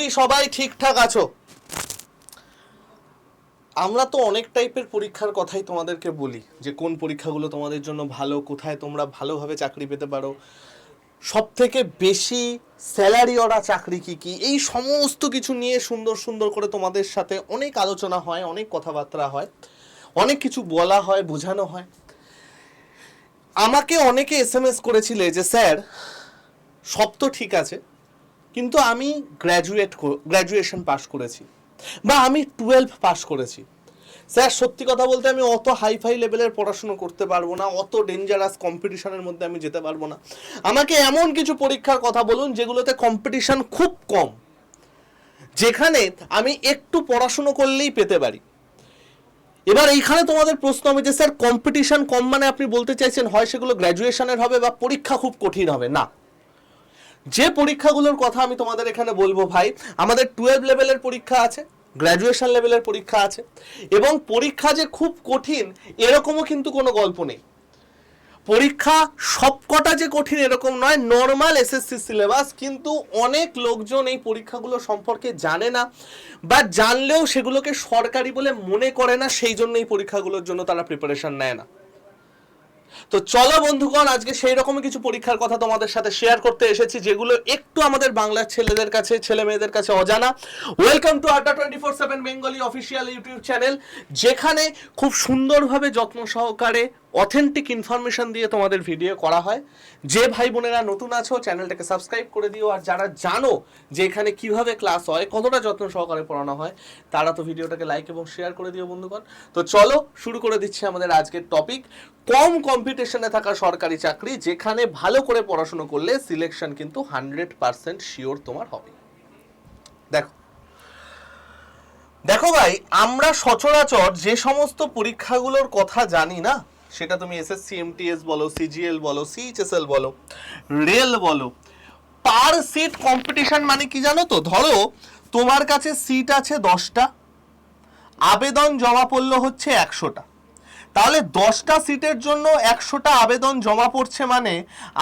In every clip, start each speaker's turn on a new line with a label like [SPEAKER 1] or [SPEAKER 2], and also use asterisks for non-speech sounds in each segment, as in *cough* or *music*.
[SPEAKER 1] করি সবাই ঠিকঠাক আছো? আমরা তো অনেক টাইপের পরীক্ষার কথাই তোমাদেরকে বলি, যে কোন পরীক্ষাগুলো তোমাদের জন্য ভালো, কোথায় তোমরা ভালোভাবে চাকরি পেতে পারো। সব থেকে বেশি স্যালারি ওরা চাকরি কি কি? এই সমস্ত কিছু নিয়ে সুন্দর সুন্দর করে তোমাদের সাথে অনেক আলোচনা হয়, অনেক কথাবার্তা হয়, অনেক কিছু বলা হয়, বোঝানো হয়। আমাকে অনেকে এস এম এস করেছিলে যে, স্যার, সব তো ঠিক আছে কিন্তু আমি গ্র্যাজুয়েট গ্র্যাজুয়েশন পাশ করেছি। বা আমি টুয়েলভ পাশ করেছি। স্যার, সত্যি কথা বলতে আমি অত হাই ফাই লেভেলের পড়াশুনো করতে পারব না, অত ডেঞ্জারাস কম্পিটিশনের মধ্যে আমি যেতে পারব না। আমাকে এমন কিছু পরীক্ষার কথা বলুন, যেগুলোতে কম্পিটিশন খুব কম। যেখানে আমি একটু পড়াশুনো করলেই পেতে পারি। এবার এইখানে তোমাদের প্রশ্ন আমি যে, স্যার কম্পিটিশন কম মানে আপনি বলতে চাইছেন হয় সেগুলো গ্র্যাজুয়েশনের হবে বা পরীক্ষা খুব কঠিন হবে? না। যে পরীক্ষাগুলোর কথা আমি তোমাদের এখানে বলব ভাই, আমাদের টুয়েলভ লেভেলের পরীক্ষা আছে গ্র্যাজুয়েশন লেভেলের পরীক্ষা আছে, এবং পরীক্ষা যে খুব কঠিন, এরকমও কিন্তু কোনো গল্প নেই। পরীক্ষা সবকটা যে কঠিন এরকম নয় নর্মাল এসএসসি সিলেবাস কিন্তু অনেক লোকজন এই পরীক্ষাগুলো সম্পর্কে জানে না, বা জানলেও সেগুলোকে সরকারি বলে মনে করে না, সেই জন্য এই পরীক্ষাগুলোর জন্য তারা প্রিপারেশন নেয় না। তো চলো বন্ধুগণ, আজকে সেই রকম কিছু পরীক্ষার কথা তোমাদের সাথে শেয়ার করতে এসেছি, যেগুলো একটু আমাদের বাংলার ছেলেদের কাছে, ছেলে মেয়েদের কাছে অজানা। Welcome to Adda twenty four seven Bengali official YouTube channel যেখানে খুব সুন্দরভাবে যত্ন সহকারে অথেন্টিক ইনফরমেশন দিয়ে তোমাদের ভিডিও করা হয়। যে ভাই বোনেরা নতুন আছো চ্যানেলটাকে সাবস্ক্রাইব করে দিও। আর যারা জানো যে এখানে কীভাবে ক্লাস হয়, কতটা যত্ন সহকারে পড়ানো হয়, তারা তো ভিডিওটাকে লাইক এবং শেয়ার করে দিও বন্ধুগণ। তো চলো শুরু করে দিচ্ছি আমাদের আজকের টপিক কম কম্পিটিশনে থাকা সরকারি চাকরি, যেখানে ভালো করে পড়াশুনো করলে সিলেকশন কিন্তু হান্ড্রেড পার্সেন্ট শিওর তোমার হবে। দেখো। দেখো ভাই, আমরা সচরাচর যে সমস্ত পরীক্ষাগুলোর কথা জানি না সেটা তুমি এসএসসি এমটিএস বলো সিজিএল বলো সিএইচএসএল বলো, রেল বলো। পার সিট কম্পিটিশন মানে কি জানো তো? ধরো, তোমার কাছে সিট আছে দশটা, আবেদন জমা পড়ল হচ্ছে একশোটা। তাহলে দশটা সিটের জন্য একশোটা আবেদন জমা পড়ছে মানে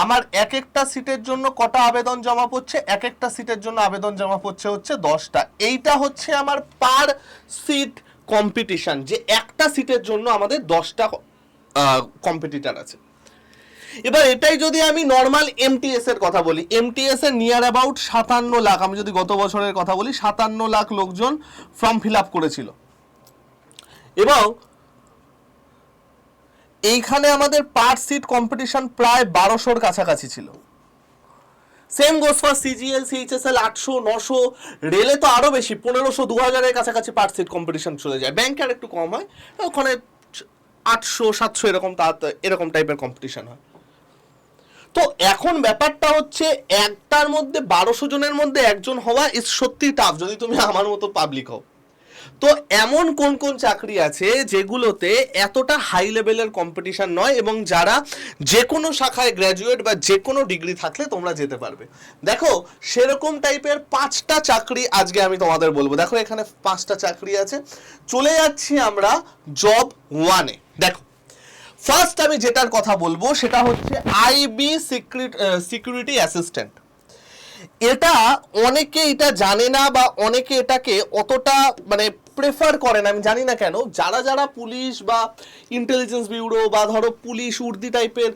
[SPEAKER 1] আমার এক একটা সিটের জন্য কটা আবেদন জমা পড়ছে এক একটা সিটের জন্য আবেদন জমা পড়ছে হচ্ছে দশটা। এইটা হচ্ছে আমার পার সিট কম্পিটিশন যে একটা সিটের জন্য আমাদের দশটা কম্পিটিটার আছে। এবার এটাই যদি আমি নর্মাল এমটিএস এর কথা বলি এমটিএস এর নিয়ার অ্যাবাউট সাতান্ন লাখ, আমি যদি গত বছরের কথা বলি, সাতান্ন লাখ লোকজন ফর্ম ফিল আপ করেছিল। এবং এইখানে আমাদের পার সিট কম্পিটিশন প্রায় বারোশোর কাছাকাছি ছিল। Same goes for CGL CHSL আটশো, নশো রেলে তো আরও বেশি, পনেরোশো দু হাজারের কাছাকাছি পার সিট কম্পিটিশন চলে যায়। ব্যাংকে আর একটু কম হয়, ওখানে আটশো, সাতশো এরকম তা এরকম টাইপের কম্পিটিশন হয়। তো এখন ব্যাপারটা হচ্ছে একটার মধ্যে বারোশো জনের মধ্যে একজন হওয়া ইজ সত্যি টাফ যদি তুমি আমার মতো পাবলিক হও। তো এমন কোন কোন চাকরি আছে যেগুলোতে এতটা হাই লেভেলের কম্পিটিশন নয় এবং যারা যে কোনো শাখায় গ্র্যাজুয়েট বা যে কোনো ডিগ্রি থাকলে তোমরা যেতে পারবে। দেখো, সেরকম টাইপের পাঁচটা চাকরি আজকে আমি তোমাদের বলব। দেখো, এখানে পাঁচটা চাকরি আছে। চলে যাচ্ছি আমরা জব ওয়ানে দেখো ফার্স্ট আমি যেটার কথা বলব সেটা হচ্ছে আইবি সিকিউরিটি অ্যাসিস্ট্যান্ট এটা অনেকে এটা জানে না বা অনেকে এটাকে অতটা মানে প্রেফার করে না, আমি জানি না কেন। যারা যারা পুলিশ বা ইন্টেলিজেন্স ব্যুরো বা ধরো পুলিশ, উর্দি টাইপের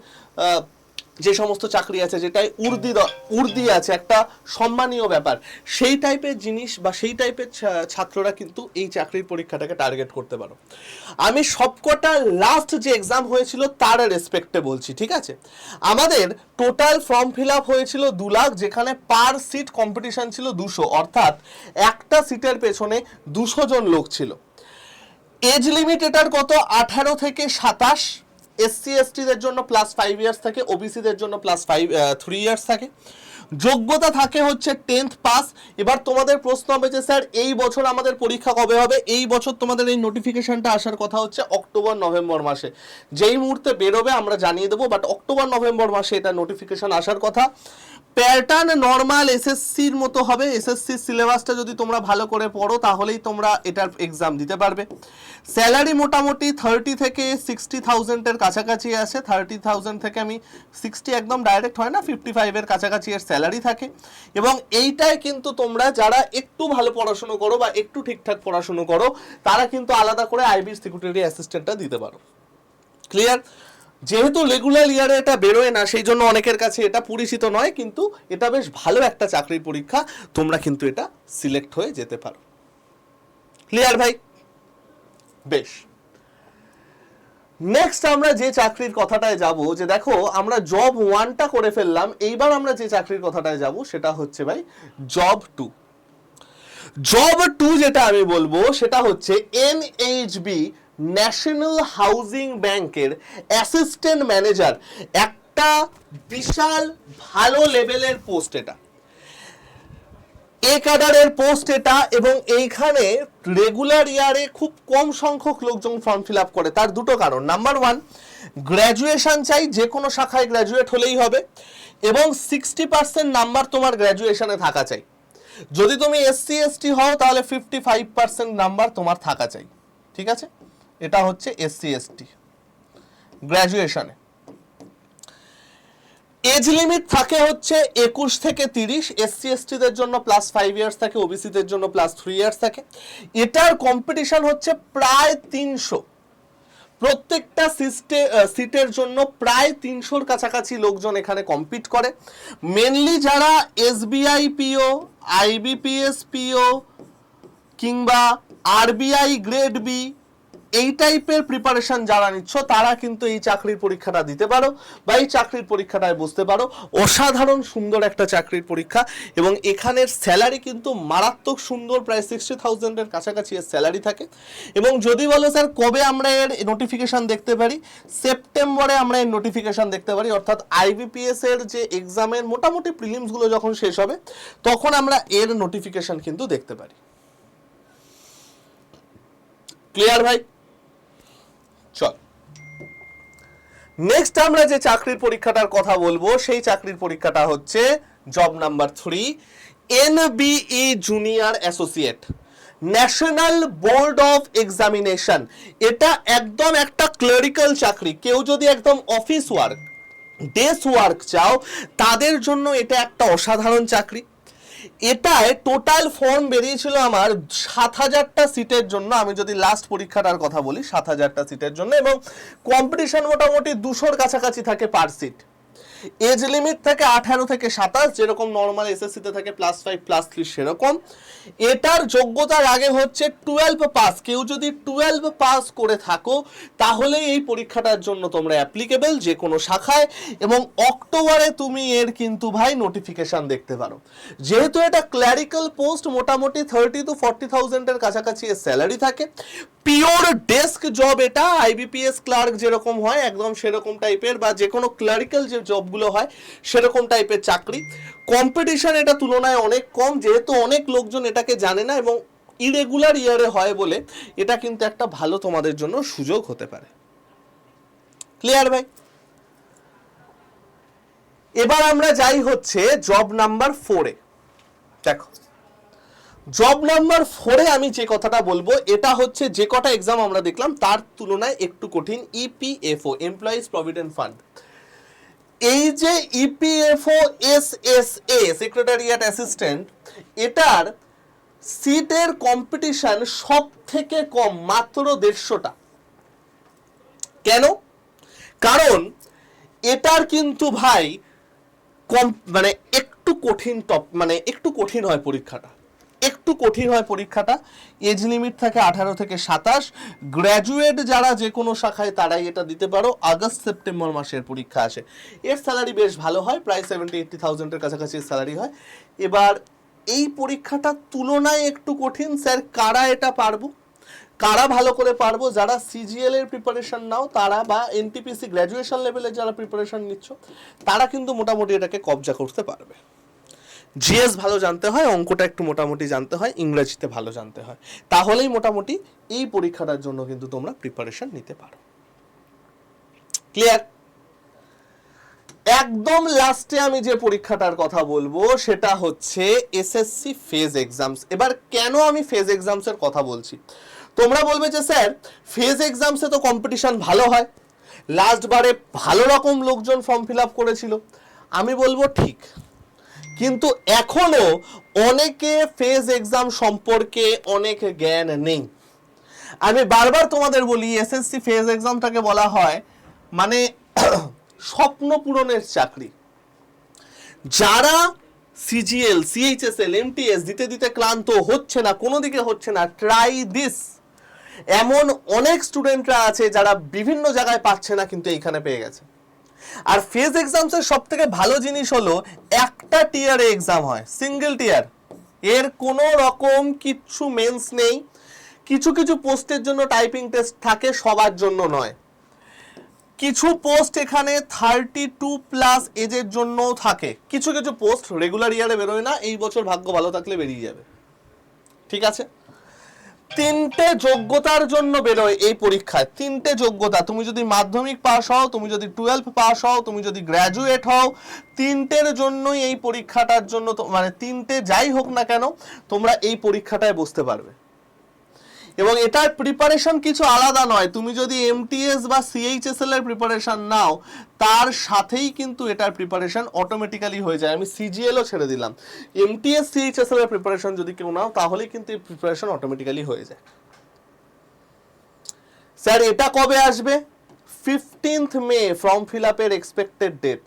[SPEAKER 1] যে সমস্ত চাকরি আছে, যেটাই উর্দি উর্দি আছে, একটা সম্মানীয় ব্যাপার, সেই টাইপের জিনিস বা সেই টাইপের ছাত্ররা কিন্তু এই চাকরির পরীক্ষাটাকে টার্গেট করতে পারো। আমি সবকটা লাস্ট যে এক্সাম হয়েছিল, তার রেসপেক্টে বলছি, ঠিক আছে? আমাদের টোটাল ফর্ম ফিল আপ হয়েছিল দু লাখ, যেখানে পার সিট কম্পিটিশন ছিল দুশো, অর্থাৎ একটা সিটের পেছনে দুশো জন লোক ছিল। এজ লিমিট এটার কত? আঠারো থেকে সাতাশ। এসসি এসটিদের জন্য প্লাস ফাইভ ইয়ার্স থাকে ওবিসিদের জন্য প্লাস ফাইভ থ্রি ইয়ার্স থাকে। যোগ্যতা থাকে হচ্ছে টেন্থ পাস এবার তোমাদের প্রশ্ন হবে যে স্যার এই বছর আমাদের পরীক্ষা কবে হবে? এই বছর তোমাদের এই নোটিফিকেশনটা আসার কথা হচ্ছে অক্টোবর নভেম্বর মাসে। যেই মুহূর্তে বেরোবে আমরা জানিয়ে দেবো বাট অক্টোবর নভেম্বর মাসে এটা নোটিফিকেশন আসার কথা। প্যাটার্ন নর্মাল এসএসসির মতো হবে। এসএসসির সিলেবাসটা যদি তোমরা ভালো করে পড়ো, তাহলেই তোমরা এটার এক্সাম দিতে পারবে। স্যালারি মোটামুটি থার্টি থেকে সিক্সটি থাউজেন্ডের কাছাকাছি আসে থার্টি থাউজেন্ড থেকে আমি সিক্সটি একদম ডাইরেক্ট হয় না ফিফটি ফাইভের কাছাকাছি এর স্যালারি থাকে। এবং এইটাই কিন্তু তোমরা যারা একটু ভালো পড়াশুনো করো বা একটু ঠিকঠাক পড়াশুনো করো, তারা কিন্তু আলাদা করে আইবি সিকিউরিটি অ্যাসিস্ট্যান্টটা দিতে পারো। ক্লিয়ার যেহেতু রেগুলার ইয়ারে এটা বেরোয় না, সেই জন্য অনেকের কাছে এটা পরিচিত নয়, কিন্তু এটা বেশ ভালো একটা চাকরির পরীক্ষা। তোমরা কিন্তু এটা সিলেক্ট হয়ে যেতে পারো। ক্লিয়ার ভাই? বেশ। নেক্সট আমরা যে চাকরির কথাটায় যাব, যে দেখো, আমরা জব ওয়ানটা করে ফেললাম, এইবার আমরা যে চাকরির কথাটায় যাব, সেটা হচ্ছে ভাই জব টু জব টু যেটা আমি বলব, সেটা হচ্ছে এন এনএইচবি ন্যাশনাল হাউজিং ব্যাংকের অ্যাসিস্ট্যান্ট ম্যানেজার একটা বিশাল ভালো লেভেলের পোস্ট এটা। এ ক্যাডারের পোস্ট এটা এবং এইখানে রেগুলার ইয়ারে খুব কম সংখ্যক লোকজন ফর্ম ফিল আপ করে। তার দুটো কারণ। নাম্বার ওয়ান গ্র্যাজুয়েশন চাই, যে কোনো শাখায় গ্র্যাজুয়েট হলেই হবে এবং সিক্সটি পার্সেন্ট নাম্বার তোমার গ্র্যাজুয়েশনে থাকা চাই। যদি তুমি এসসি এসটি হও, তাহলে ফিফটি ফাইভ পার্সেন্ট নাম্বার তোমার থাকা চাই। ঠিক আছে? এটা হচ্ছে এসসি, এসটি। গ্র্যাজুয়েশনে এজ লিমিট থাকে হচ্ছে একুশ থেকে তিরিশ। এসসি এসটিদের জন্য প্লাস ফাইভ ইয়ার্স থাকে ওবিসিদের জন্য প্লাস থ্রি ইয়ার্স থাকে। এটার কম্পিটিশন হচ্ছে প্রায় তিনশো। প্রত্যেকটা সিস্টে সিটের জন্য প্রায় তিনশোর কাছাকাছি লোকজন এখানে কম্পিট করে। মেনলি যারা S SBI PO IBPS PO কিংবা আরবিআই গ্রেড বি এই টাইপের প্রিপারেশন যারা নিচ্ছ, তারা কিন্তু এই চাকরির পরীক্ষাটা দিতে পারো বা এই চাকরির পরীক্ষাটায় বুঝতে পারো। অসাধারণ সুন্দর একটা চাকরির পরীক্ষা এবং এখানের স্যালারি কিন্তু মারাত্মক সুন্দর, প্রায় সিক্সটি থাউজেন্ডের কাছাকাছি এর স্যালারি থাকে। এবং যদি বলো স্যার কবে আমরা এর নোটিফিকেশন দেখতে পারি? সেপ্টেম্বরে আমরা এর নোটিফিকেশন দেখতে পারি। অর্থাৎ আইবিপিএস এর যে এক্সামের মোটামুটি প্রিলিমসগুলো যখন শেষ হবে, তখন আমরা এর নোটিফিকেশন কিন্তু দেখতে পারি। ক্লিয়ার ভাই? চল। নেক্সট আমরা যে চাকরির পরীক্ষাটার কথা বলব, সেই চাকরির পরীক্ষাটা হচ্ছে job number three NBE junior associate national board of examination এটা একদম একটা ক্লারিক্যাল চাকরি। কেউ যদি একদম অফিস ওয়ার্ক ডেস ওয়ার্ক চাও, তাদের জন্য এটা একটা অসাধারণ চাকরি। এটায় টোটাল ফর্ম বেরিয়েছিল আমার সাত হাজারটা সিটের জন্য। আমি যদি লাস্ট পরীক্ষাটার কথা বলি, সাত হাজারটা সিটের জন্য এবং কম্পিটিশন মোটামুটি দুশোর কাছাকাছি থাকে পার সিট এজ লিমিট থাকে আঠারো থেকে সাতাশ, যেরকম নর্মাল এসএসসিতে থাকে প্লাস ফাইভ প্লাস থ্রি সেরকম। এটার যোগ্যতার আগে হচ্ছে টুয়েলভ পাস কেউ যদি টুয়েলভ পাস করে থাকো, তাহলে এই পরীক্ষাটার জন্য তোমরা অ্যাপ্লিকেবল যে কোনো শাখায় এবং অক্টোবরে তুমি এর কিন্তু ভাই নোটিফিকেশন দেখতে পারো। যেহেতু এটা ক্ল্যারিক্যাল পোস্ট মোটামুটি থার্টি টু ফর্টি থাউজেন্ডের কাছাকাছি এর স্যালারি থাকে। পিওর ডেস্ক জব এটা আইবিপিএস ক্লার্ক যেরকম হয়, একদম সেরকম টাইপের বা যে কোনো ক্লারিক্যাল যে জবগুলো হয়, সেরকম টাইপের চাকরি। কম্পিটিশন এটা তুলনায় অনেক কম, যেহেতু অনেক লোকজন এটাকে জানে না এবং ইরেগুলার ইয়ারে হয় বলে এটা কিন্তু একটা ভালো তোমাদের জন্য সুযোগ হতে পারে। ক্লিয়ার ভাই? এবার আমরা যাই হচ্ছে জব নাম্বার ফোরে দেখো জব নাম্বার ফোরে আমি যে কথাটা বলব, এটা হচ্ছে যে কটা এক্সাম আমরা দেখলাম, তার তুলনায় একটু কঠিন। ইপিএফও এমপ্লয়িজ প্রভিডেন্ট ফান্ড এই যে EPFO S S A secretariat assistant এটার সিটের কম্পিটিশন সব থেকে কম, মাত্র দেড়শোটা। কেন? কারণ এটার কিন্তু ভাই কম মানে একটু কঠিন টপ মানে একটু কঠিন হয় পরীক্ষাটা। একটু কঠিন হয় পরীক্ষাটা। এজ লিমিট থাকে আঠারো থেকে সাতাশ। গ্র্যাজুয়েট যারা যে কোনো শাখায় তারাই এটা দিতে পারো। আগস্ট সেপ্টেম্বর মাসের পরীক্ষা আসে। এর স্যালারি বেশ ভালো হয়, প্রায় সেভেন্টি এইটটি থাউজেন্ডের কাছাকাছি স্যালারি হয়। এবার এই পরীক্ষাটা তুলনায় একটু কঠিন। স্যার, কারা এটা পারব? কারা ভালো করে পারব? যারা সিজিএল এর প্রিপারেশন নাও, তারা বা এনটিপিসি গ্র্যাজুয়েশন লেভেলে যারা প্রিপারেশন নিচ্ছ, তারা কিন্তু মোটামুটি এটাকে কবজা করতে পারবে। জিএস ভালো জানতে হয়, অঙ্কটা একটু মোটামুটি জানতে হয়, ইংরেজিতে ভালো জানতে হয়। তাহলেই মোটামুটি এই পরীক্ষাটার জন্য কিন্তু তোমরা প্রিপারেশন নিতে পারো। ক্লিয়ার একদম লাস্টে আমি যে পরীক্ষাটার কথা বলব, সেটা হচ্ছে এসএসসি ফেজ এক্সামস এবার কেন আমি ফেজ এক্সামসের কথা বলছি? তোমরা বলবে যে, স্যার ফেজ এক্সামসে তো কম্পিটিশন ভালো হয়। লাস্ট বারে ভালো রকম লোকজন ফর্ম ফিল আপ করেছিল। আমি বলব, ঠিক। কিন্তু এখনও অনেকে ফেজ এক্সাম সম্পর্কে অনেক জ্ঞান নেই। আমি বারবার তোমাদের বলি এসএসসি ফেজ এক্সামটাকে বলা হয় মানে *clears throat* স্বপ্ন পূরণের চাকরি। যারা সিজিএল সিএইচএসএল এমটিএস দিতে দিতে ক্লান্ত হচ্ছে না, কোনো দিকে হচ্ছে না ট্রাই দিস এমন অনেক স্টুডেন্টরা আছে যারা বিভিন্ন জায়গায় পাচ্ছে না, কিন্তু এইখানে পেয়ে গেছে। আর ফেজ এক্সামসের সব থেকে ভালো জিনিস হলো একটা টিয়ারে এক্সাম হয় সিঙ্গেল টিয়ার এর কোনো রকম কিচ্ছু মেন্স নেই। কিছু কিছু পোস্টের জন্য টাইপিং টেস্ট থাকে, সবার জন্য নয়। কিছু পোস্ট এখানে থার্টি টু প্লাস এজের জন্যও থাকে। কিছু কিছু পোস্ট রেগুলার ইয়ারে বেরোয় না, এই বছর ভাগ্য ভালো থাকলে বেরিয়ে যাবে। ঠিক আছে? তিনটে যোগ্যতার জন্য বেরোয় এই পরীক্ষায়। তিনটে যোগ্যতা। তুমি যদি মাধ্যমিক পাস হও, তুমি যদি টুয়েলভ পাস হও, তুমি যদি গ্র্যাজুয়েট হও, তিনটের জন্যই এই পরীক্ষাটার জন্য মানে তিনটে যাই হোক না কেন, তোমরা এই পরীক্ষাটায় বসতে পারবে। এবং এটার প্রিপারেশন কিছু আলাদা নয়। তুমি যদি এমটিএস বা সিএইচএসএল এর প্রিপারেশন নাও, তার সাথেই কিন্তু এটার প্রিপারেশন অটোমেটিক্যালি হয়ে যায়। আমি সিজিএলও ছেড়ে দিলাম। এমটিএস সিএইচএসএল এর প্রিপারেশন যদি কেউ নাও, তাহলেই কিন্তু এই প্রিপারেশন অটোমেটিক্যালি হয়ে যায়। স্যার, এটা কবে আসবে? ফিফটিন্থ মে ফর্ম ফিল আপের এক্সপেক্টেড ডেট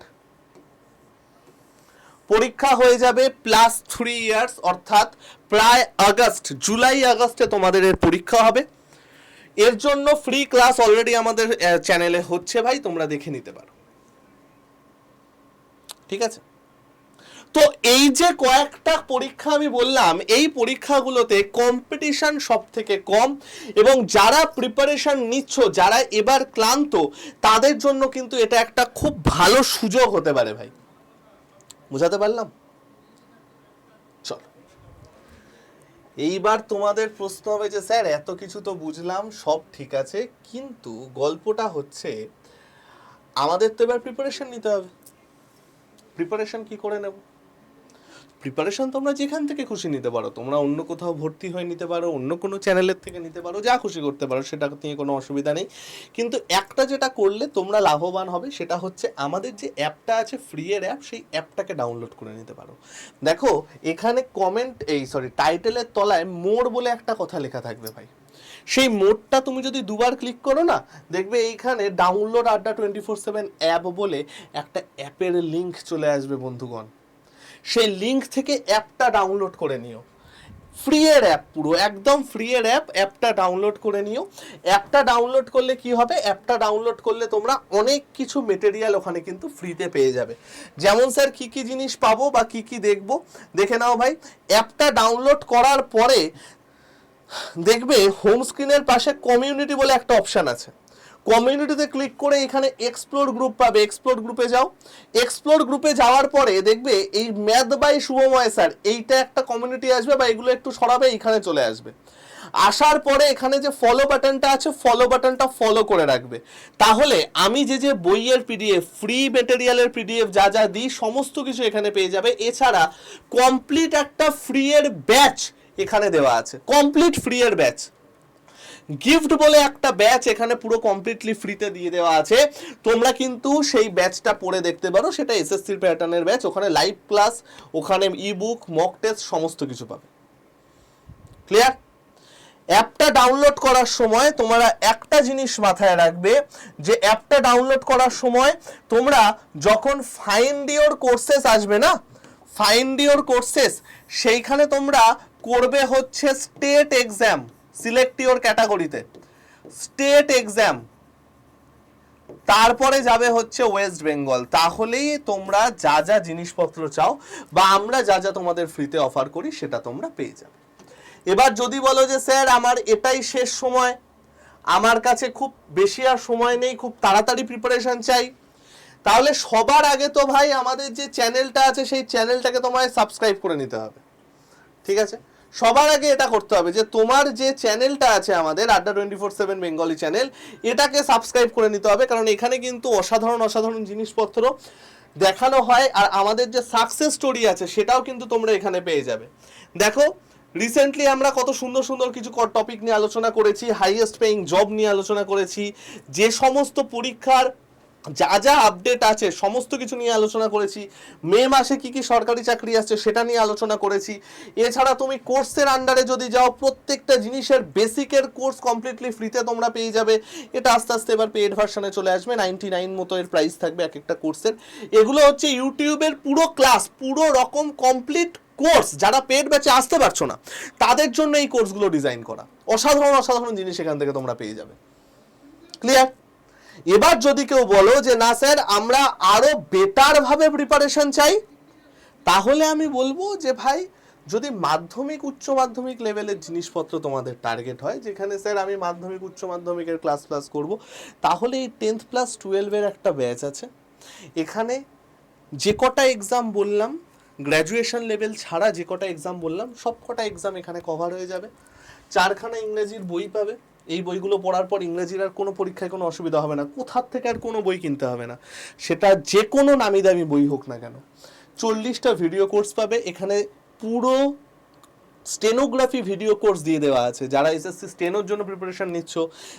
[SPEAKER 1] পরীক্ষা হয়ে যাবে প্লাস থ্রি ইয়ার্স অর্থাৎ প্রায় আগস্ট, জুলাই, আগস্টে তোমাদের এর পরীক্ষা হবে। এর জন্য ফ্রি ক্লাস অলরেডি আমাদের চ্যানেলে হচ্ছে ভাই, তোমরা দেখে নিতে পারো। ঠিক আছে? তো এই যে কয়েকটা পরীক্ষা আমি বললাম, এই পরীক্ষাগুলোতে কম্পিটিশন সব থেকে কম এবং যারা প্রিপারেশন নিচ্ছ, যারা এবার ক্লান্ত, তাদের জন্য কিন্তু এটা একটা খুব ভালো সুযোগ হতে পারে ভাই। বুঝাতে পারলাম? চল। এইবার তোমাদের প্রশ্ন হবে যে, স্যার, এত কিছু তো বুঝলাম, সব ঠিক আছে, কিন্তু গল্পটা হচ্ছে, আমাদের তো এবার প্রিপারেশন নিতে হবে। প্রিপারেশন কি করে নেব? প্রিপারেশন তোমরা যেখান থেকে খুশি নিতে পারো, তোমরা অন্য কোথাও ভর্তি হয়ে নিতে পারো, অন্য কোনো চ্যানেলের থেকে নিতে পারো, যা খুশি করতে পারো, সেটা নিয়ে কোনো অসুবিধা নেই। কিন্তু একটা যেটা করলে তোমরা লাভবান হবে, সেটা হচ্ছে আমাদের যে অ্যাপটা আছে ফ্রি এর অ্যাপ সেই অ্যাপটাকে ডাউনলোড করে নিতে পারো। দেখো, এখানে কমেন্ট এই সরি টাইটেলের তলায় মোড় বলে একটা কথা লেখা থাকবে ভাই। সেই মোডটা তুমি যদি দুবার ক্লিক করো না, দেখবে এইখানে ডাউনলোড আড্ডা টোয়েন্টি ফোর সেভেন অ্যাপ বলে একটা অ্যাপের লিঙ্ক চলে আসবে বন্ধুগণ। সেই লিঙ্ক থেকে অ্যাপটা ডাউনলোড করে নিও। ফ্রি এর অ্যাপ পুরো, একদম ফ্রি এর অ্যাপ অ্যাপটা ডাউনলোড করে নিও। অ্যাপটা ডাউনলোড করলে কি হবে? অ্যাপটা ডাউনলোড করলে তোমরা অনেক কিছু মেটেরিয়াল ওখানে কিন্তু ফ্রিতে পেয়ে যাবে। যেমন স্যার কি কি জিনিস পাবো বা কি কি দেখব? দেখে নাও ভাই অ্যাপটা ডাউনলোড করার পরে দেখবে হোম স্ক্রিনের পাশে কমিউনিটি বলে একটা অপশন আছে। কমিউনিটিতে ক্লিক করে এখানে এক্সপ্লোর গ্রুপ পাবে। এক্সপ্লোর গ্রুপে যাও। এক্সপ্লোর গ্রুপে যাওয়ার পরে দেখবে এই ম্যাথ বাই শুভময় স্যার এইটা একটা কমিউনিটি আসবে বা এগুলো একটু সরাবে, এখানে চলে আসবে। আসার পরে এখানে যে ফলো বাটনটা আছে ফলো বাটনটা ফলো করে রাখবে। তাহলে আমি যে যে বইয়ের পিডিএফ ফ্রি মেটেরিয়ালের পিডিএফ যা যা দিই, সমস্ত কিছু এখানে পেয়ে যাবে। এছাড়া কমপ্লিট একটা ফ্রি এর ব্যাচ এখানে দেওয়া আছে। কমপ্লিট ফ্রি এর ব্যাচ গিফট বলে একটা ব্যাচ এখানে পুরো কমপ্লিটলি ফ্রিতে দিয়ে দেওয়া আছে। তোমরা কিন্তু সেই ব্যাচটা পড়ে দেখতে পারো, সেটা এসএসসির প্যাটার্নের ব্যাচ ওখানে লাইভ ক্লাস ওখানে ই বুক মক টেস্ট সমস্ত কিছু পাবে। ক্লিয়ার অ্যাপটা ডাউনলোড করার সময় তোমরা একটা জিনিস মাথায় রাখবে, যে অ্যাপটা ডাউনলোড করার সময় তোমরা যখন ফাইন্ড ইওর কোর্সেস আসবে না ফাইন্ড ইওর কোর্সেস সেইখানে তোমরা করবে হচ্ছে স্টেট এক্সাম সিলেক্ট ইওর ক্যাটাগরিতে স্টেট এক্সাম তারপরে যাবে হচ্ছে ওয়েস্ট বেঙ্গল তাহলেই তোমরা যা যা জিনিসপত্র চাও বা আমরা যা যা তোমাদের ফ্রিতে অফার করি, সেটা তোমরা পেয়ে যাবে। এবার যদি বলো যে, স্যার, আমার এটাই শেষ সময়। আমার কাছে খুব বেশি আর সময় নেই, খুব তাড়াতাড়ি প্রিপারেশন চাই। তাহলে সবার আগে তো ভাই আমাদের যে চ্যানেলটা আছে, সেই চ্যানেলটাকে তোমায় সাবস্ক্রাইব করে নিতে হবে। ঠিক আছে? সবার আগে এটা করতে হবে যে তোমার যে চ্যানেলটা আছে আমাদের Adda twenty four seven Bengali channel, এটাকে সাবস্ক্রাইব করে নিতে হবে। কারণ এখানে কিন্তু অসাধারণ অসাধারণ জিনিসপত্র দেখানো হয় আর আমাদের যে সাকসেস স্টোরি আছে সেটাও কিন্তু তোমরা এখানে পেয়ে যাবে। দেখো রিসেন্টলি আমরা কত সুন্দর সুন্দর কিছু টপিক নিয়ে আলোচনা করেছি হাইয়েস্ট পেইং জব নিয়ে আলোচনা করেছি, যে সমস্ত পরীক্ষার যা যা আপডেট আছে, সমস্ত কিছু নিয়ে আলোচনা করেছি। মে মাসে কি কি সরকারি চাকরি আসছে সেটা নিয়ে আলোচনা করেছি। এছাড়া তুমি কোর্সের আন্ডারে যদি যাও, প্রত্যেকটা জিনিসের বেসিকের কোর্স কমপ্লিটলি ফ্রিতে তোমরা পেয়ে যাবে। এটা আস্তে আস্তে এবার পেড ভার্সনে চলে আসবে নাইনটি নাইন মতো এর প্রাইস থাকবে এক একটা কোর্সের এগুলো হচ্ছে ইউটিউবের পুরো ক্লাস পুরো রকম কমপ্লিট কোর্স যারা পেড ব্যাচে আসতে পারছ না, তাদের জন্য এই কোর্সগুলো ডিজাইন করা। অসাধারণ অসাধারণ জিনিস এখান থেকে তোমরা পেয়ে যাবে। ক্লিয়ার এবার যদি কেউ বলো যে, না স্যার, আমরা আরও বেটার ভাবে প্রিপারেশন চাই, তাহলে আমি বলব যে, ভাই, যদি মাধ্যমিক, উচ্চ মাধ্যমিক লেভেলের জিনিসপত্র তোমাদের টার্গেট হয়, যেখানে স্যার আমি মাধ্যমিক, উচ্চ মাধ্যমিকের ক্লাস ক্লাস করব, তাহলে এই টেন্থ প্লাস টুয়েলভের একটা ব্যাচ আছে। এখানে যে কটা এক্সাম বললাম গ্র্যাজুয়েশন লেভেল ছাড়া যে কটা এক্সাম বললাম সব কটা এক্সাম এখানে কভার হয়ে যাবে। চারখানা ইংরেজির বই পাবে। এই বইগুলো পড়ার পর ইংরেজির আর কোনো পরীক্ষায় কোনো অসুবিধা হবে না। কোথার থেকে আর কোনো বই কিনতে হবে না। সেটা যে কোনো নামি দামি বই হোক না কেন। চল্লিশটা ভিডিও কোর্স পাবে। এখানে পুরো স্টেনোগ্রাফি ভিডিও কোর্স দিয়ে দেওয়া আছে। যারা এসএসসি স্টেনোর জন্য প্রিপারেশন নিচ্ছ,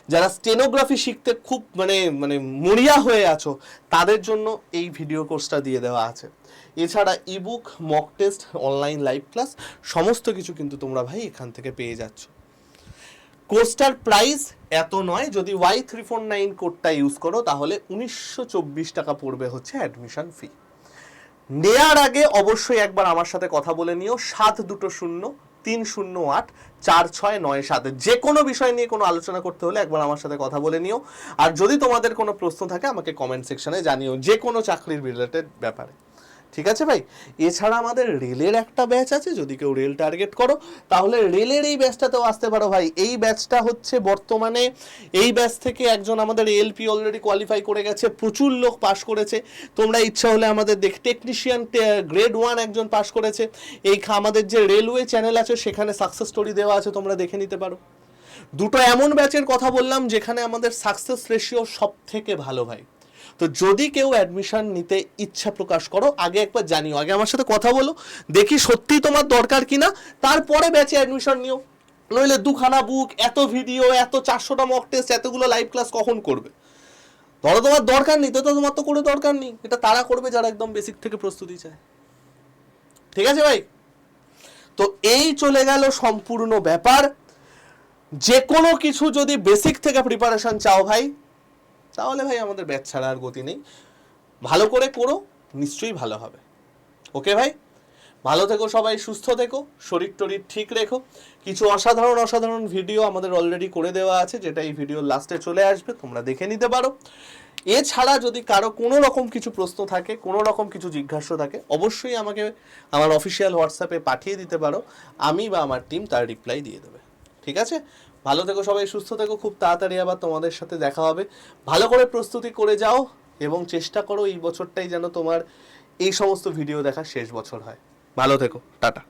[SPEAKER 1] যারা স্টেনোগ্রাফি শিখতে খুব মানে মানে মরিয়া হয়ে আছো, তাদের জন্য এই ভিডিও কোর্সটা দিয়ে দেওয়া আছে। এছাড়া ebook mock test online live class সমস্ত কিছু কিন্তু তোমরা ভাই এখান থেকে পেয়ে যাচ্ছ। কোর্সটার প্রাইস এত নয়, যদি ওয়াই থ্রি ফোর নাইন কোডটা ইউজ করো, তাহলে উনিশশো চব্বিশ টাকা পড়বে হচ্ছে অ্যাডমিশন ফি নেয়ার আগে অবশ্যই একবার আমার সাথে কথা বলে নিও, সাত দুটো শূন্য, তিন শূন্য আট, চার ছয় নয় সাত। যে কোনো বিষয় নিয়ে কোনো আলোচনা করতে হলে একবার আমার সাথে কথা বলে নিও। আর যদি তোমাদের কোনো প্রশ্ন থাকে, আমাকে কমেন্ট সেকশনে জানিও যে কোনো চাকরির রিলেটেড ব্যাপারে। ঠিক আছে ভাই? এছাড়া আমাদের রেলের একটা ব্যাচ আছে, যদি কেউ রেল টার্গেট করো, তাহলে রেলের এই ব্যাচটাতেও আসতে পারো ভাই। এই ব্যাচটা হচ্ছে বর্তমানে, এই ব্যাচ থেকে একজন আমাদের এলপি অলরেডি কোয়ালিফাই করে গেছে, প্রচুর লোক পাশ করেছে। তোমরা ইচ্ছা হলে আমাদের দেখ টেকনিশিয়ান গ্রেড ওয়ান একজন পাশ করেছে। এই আমাদের যে রেলওয়ে চ্যানেল আছে, সেখানে সাকসেস স্টোরি দেওয়া আছে, তোমরা দেখে নিতে পারো। দুটো এমন ব্যাচের কথা বললাম, যেখানে আমাদের সাকসেস রেশিও সব থেকে ভালো ভাই। তো যদি কেউ অ্যাডমিশন নিতে ইচ্ছা প্রকাশ করো, আগে একবার জানিও, আগে আমার সাথে কথা বলো, দেখি সত্যি তোমার দরকার কিনা, তারপরে ব্যাচে অ্যাডমিশন নিও। নইলে দুখানা বুক এত ভিডিও এত চারশোটা মক টেস্ট এতগুলো লাইভ ক্লাস কখন করবে? ধরো তোমার দরকার নেই, তো তোমার তো করে দরকার নেই, এটা তারা করবে যারা একদম বেসিক থেকে প্রস্তুতি চায়। ঠিক আছে ভাই? তো এই চলে গেল সম্পূর্ণ ব্যাপার। যে কোনো কিছু যদি বেসিক থেকে প্রিপারেশন চাও ভাই তাহলে ভাই আমাদের ব্যাচ ছাড়া আর গতি নেই। ভালো করে করো নিশ্চয়ই ভালো হবে। ওকে ভাই? ভালো থেকো সবাই, সুস্থ থেকো, শরীর টরীর ঠিক রেখো। কিছু অসাধারণ অসাধারণ ভিডিও আমাদের অলরেডি করে দেওয়া আছে, যেটা এই ভিডিওর লাস্টে চলে আসবে, তোমরা দেখে নিতে পারো। এছাড়া যদি কারও কোনো রকম কিছু প্রশ্ন থাকে, কোনো রকম কিছু জিজ্ঞাসা থাকে, অবশ্যই আমাকে আমার অফিসিয়াল হোয়াটসঅ্যাপে পাঠিয়ে দিতে পারো। আমি বা আমার টিম তার রিপ্লাই দিয়ে দেবে। ঠিক আছে? ভালো থেকো সবাই, সুস্থ থেকো, খুব তাড়াতাড়ি আবার তোমাদের সাথে দেখা হবে। ভালো করে প্রস্তুতি করে যাও এবং চেষ্টা করো এই বছরটাই যেন তোমার এই সমস্ত ভিডিও দেখা শেষ বছর হয়। ভালো থেকো, টাটা।